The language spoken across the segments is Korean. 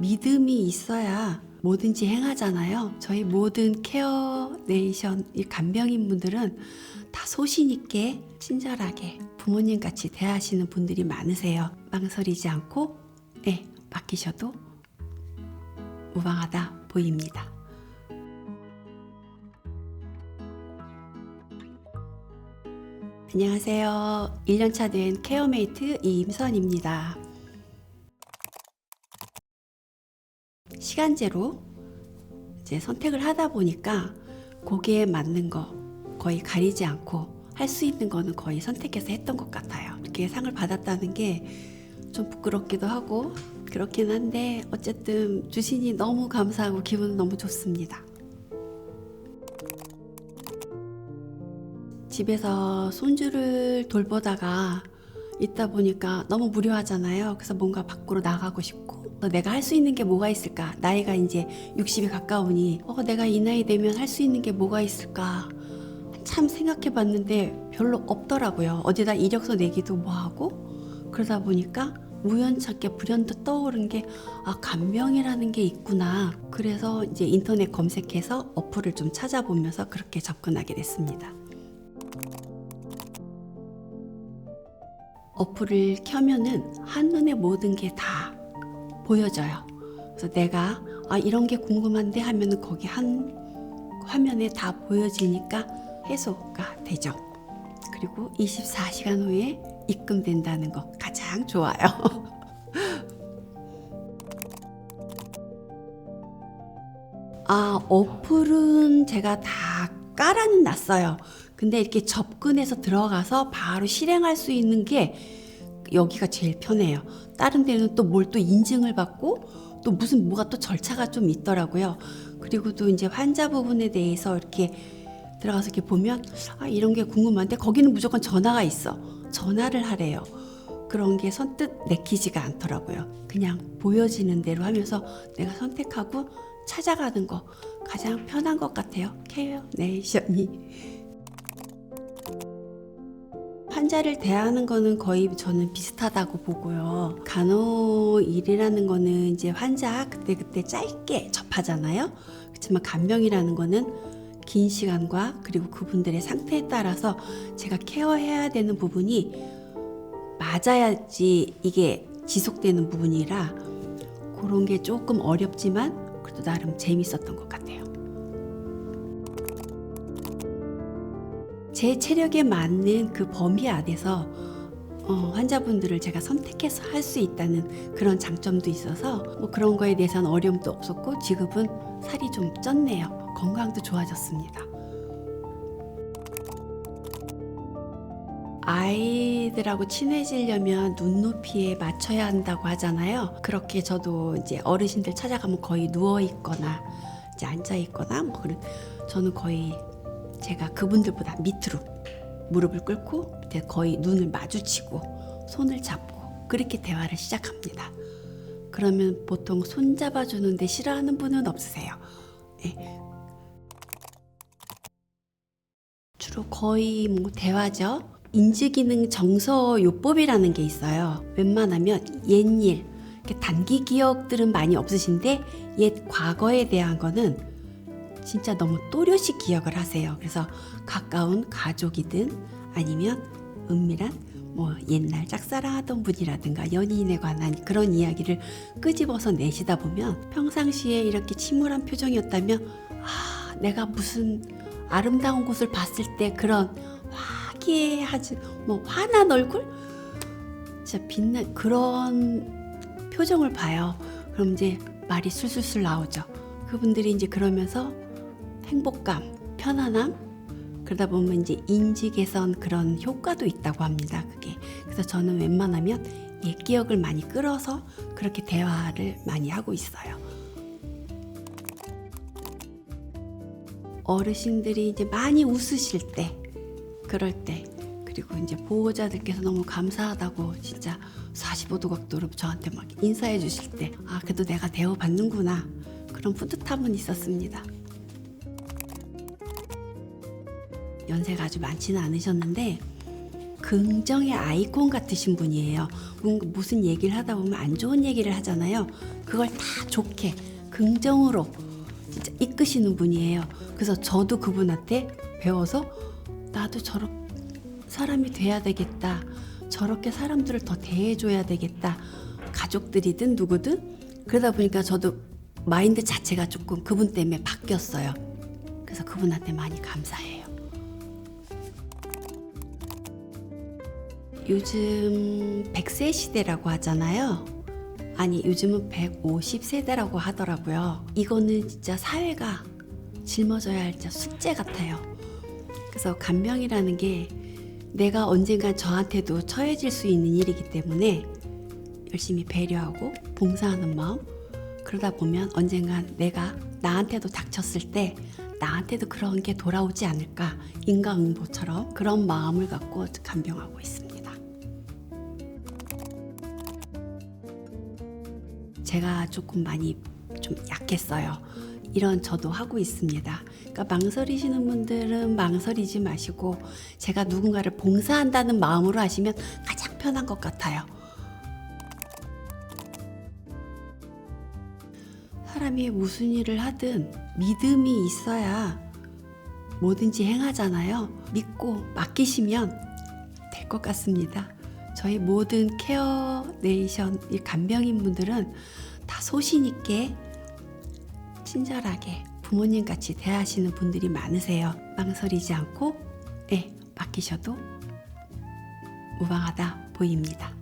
믿음이 있어야 뭐든지 행하잖아요. 저희 모든 케어 네이션 이 간병인 분들은 다 소신 있게 친절하게 부모님 같이 대하시는 분들이 많으세요. 망설이지 않고 예, 맡기셔도 무방하다 보입니다. 안녕하세요. 1년차 된 케어메이트 이임선입니다. 시간제로 이제 선택을 하다 보니까 거기에 맞는 거 거의 가리지 않고 할 수 있는 거는 거의 선택해서 했던 것 같아요. 이렇게 상을 받았다는 게 좀 부끄럽기도 하고 그렇긴 한데 어쨌든 주신이 너무 감사하고 기분은 너무 좋습니다. 집에서 손주를 돌보다가 있다 보니까 너무 무료하잖아요. 그래서 뭔가 밖으로 나가고 싶고 어, 내가 할 수 있는 게 뭐가 있을까? 나이가 이제 60에 가까우니 어, 내가 이 나이 되면 할 수 있는 게 뭐가 있을까? 참 생각해 봤는데 별로 없더라고요. 어디다 이력서 내기도 뭐하고 그러다 보니까 우연찮게 불현듯 떠오른 게 아, 간병이라는 게 있구나. 그래서 이제 인터넷 검색해서 어플을 좀 찾아보면서 그렇게 접근하게 됐습니다. 어플을 켜면은 한눈에 모든 게 다 보여져요. 그래서 내가 아, 이런 게 궁금한데 하면은 거기 한 화면에 다 보여지니까 해소가 되죠. 그리고 24시간 후에 입금된다는 거 가장 좋아요. 아, 어플은 제가 다 깔아는 놨어요. 근데 이렇게 접근해서 들어가서 바로 실행할 수 있는 게 여기가 제일 편해요. 다른 데는 또 뭘 또 인증을 받고 또 무슨 뭐가 또 절차가 좀 있더라고요. 그리고 또 이제 환자 부분에 대해서 이렇게 들어가서 이렇게 보면 아 이런 게 궁금한데 거기는 무조건 전화가 있어. 전화를 하래요. 그런 게 선뜻 내키지가 않더라고요. 그냥 보여지는 대로 하면서 내가 선택하고 찾아가는 거 가장 편한 것 같아요. 케어 네이션이. 환자를 대하는 거는 거의 저는 비슷하다고 보고요. 간호 일이라는 거는 이제 환자 그때 그때 짧게 접하잖아요. 그렇지만 간병이라는 거는 긴 시간과 그리고 그분들의 상태에 따라서 제가 케어해야 되는 부분이 맞아야지 이게 지속되는 부분이라 그런 게 조금 어렵지만 그래도 나름 재밌었던 것 같아요. 제 체력에 맞는 그 범위 안에서 어, 환자분들을 제가 선택해서 할 수 있다는 그런 장점도 있어서 뭐 그런 거에 대해서는 어려움도 없었고 지금은 살이 좀 쪘네요. 건강도 좋아졌습니다. 아이들하고 친해지려면 눈높이에 맞춰야 한다고 하잖아요. 그렇게 저도 이제 어르신들 찾아가면 거의 누워 있거나 이제 앉아 있거나 뭐 그런 저는 거의 제가 그분들보다 밑으로 무릎을 꿇고 거의 눈을 마주치고 손을 잡고 그렇게 대화를 시작합니다. 그러면 보통 손 잡아주는데 싫어하는 분은 없으세요. 예. 주로 거의 뭐 대화죠. 인지기능 정서 요법이라는 게 있어요. 웬만하면 옛일, 단기 기억들은 많이 없으신데 옛 과거에 대한 거는 진짜 너무 또렷이 기억을 하세요. 그래서 가까운 가족이든 아니면 은밀한 뭐 옛날 짝사랑하던 분이라든가 연인에 관한 그런 이야기를 끄집어서 내시다 보면 평상시에 이렇게 침울한 표정이었다면 아 내가 무슨 아름다운 곳을 봤을 때 그런 화기애애하지 뭐 환한 얼굴 진짜 빛나 그런 표정을 봐요. 그럼 이제 말이 술술술 나오죠. 그분들이 이제 그러면서 행복감, 편안함 그러다 보면 이제 인지 개선 그런 효과도 있다고 합니다. 그게 그래서 저는 웬만하면 옛 기억을 많이 끌어서 그렇게 대화를 많이 하고 있어요. 어르신들이 이제 많이 웃으실 때, 그럴 때, 그리고 이제 보호자들께서 너무 감사하다고 진짜 45도 각도로 저한테 막 인사해 주실 때, 아, 그래도 내가 대우받는구나. 그런 뿌듯함은 있었습니다. 연세가 아주 많지는 않으셨는데 긍정의 아이콘 같으신 분이에요. 무슨 얘기를 하다 보면 안 좋은 얘기를 하잖아요. 그걸 다 좋게 긍정으로 진짜 이끄시는 분이에요. 그래서 저도 그분한테 배워서 나도 저런 사람이 돼야 되겠다. 저렇게 사람들을 더 대해줘야 되겠다. 가족들이든 누구든 그러다 보니까 저도 마인드 자체가 조금 그분 때문에 바뀌었어요. 그래서 그분한테 많이 감사해요. 요즘 100세 시대라고 하잖아요. 아니, 요즘은 150세대라고 하더라고요. 이거는 진짜 사회가 짊어져야 할 숙제 같아요. 그래서 간병이라는 게 내가 언젠간 저한테도 처해질 수 있는 일이기 때문에 열심히 배려하고 봉사하는 마음 그러다 보면 언젠간 내가 나한테도 닥쳤을 때 나한테도 그런 게 돌아오지 않을까 인과응보처럼 그런 마음을 갖고 간병하고 있습니다. 제가 조금 많이 좀 약했어요. 이런 저도 하고 있습니다. 그러니까 망설이시는 분들은 망설이지 마시고 제가 누군가를 봉사한다는 마음으로 하시면 가장 편한 것 같아요. 사람이 무슨 일을 하든 믿음이 있어야 뭐든지 행하잖아요. 믿고 맡기시면 될 것 같습니다. 저희 모든 케어 네이션 이 간병인 분들은 다 소신 있게 친절하게 부모님 같이 대하시는 분들이 많으세요. 망설이지 않고 예, 맡기셔도 무방하다 보입니다.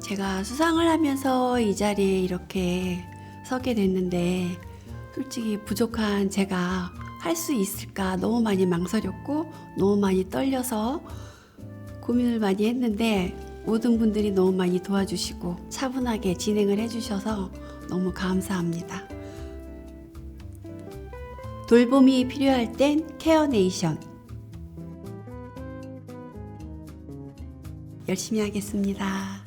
제가 수상을 하면서 이 자리에 이렇게 서게 됐는데 솔직히 부족한 제가 할 수 있을까 너무 많이 망설였고 너무 많이 떨려서 고민을 많이 했는데 모든 분들이 너무 많이 도와주시고 차분하게 진행을 해주셔서 너무 감사합니다. 돌봄이 필요할 땐 케어네이션 열심히 하겠습니다.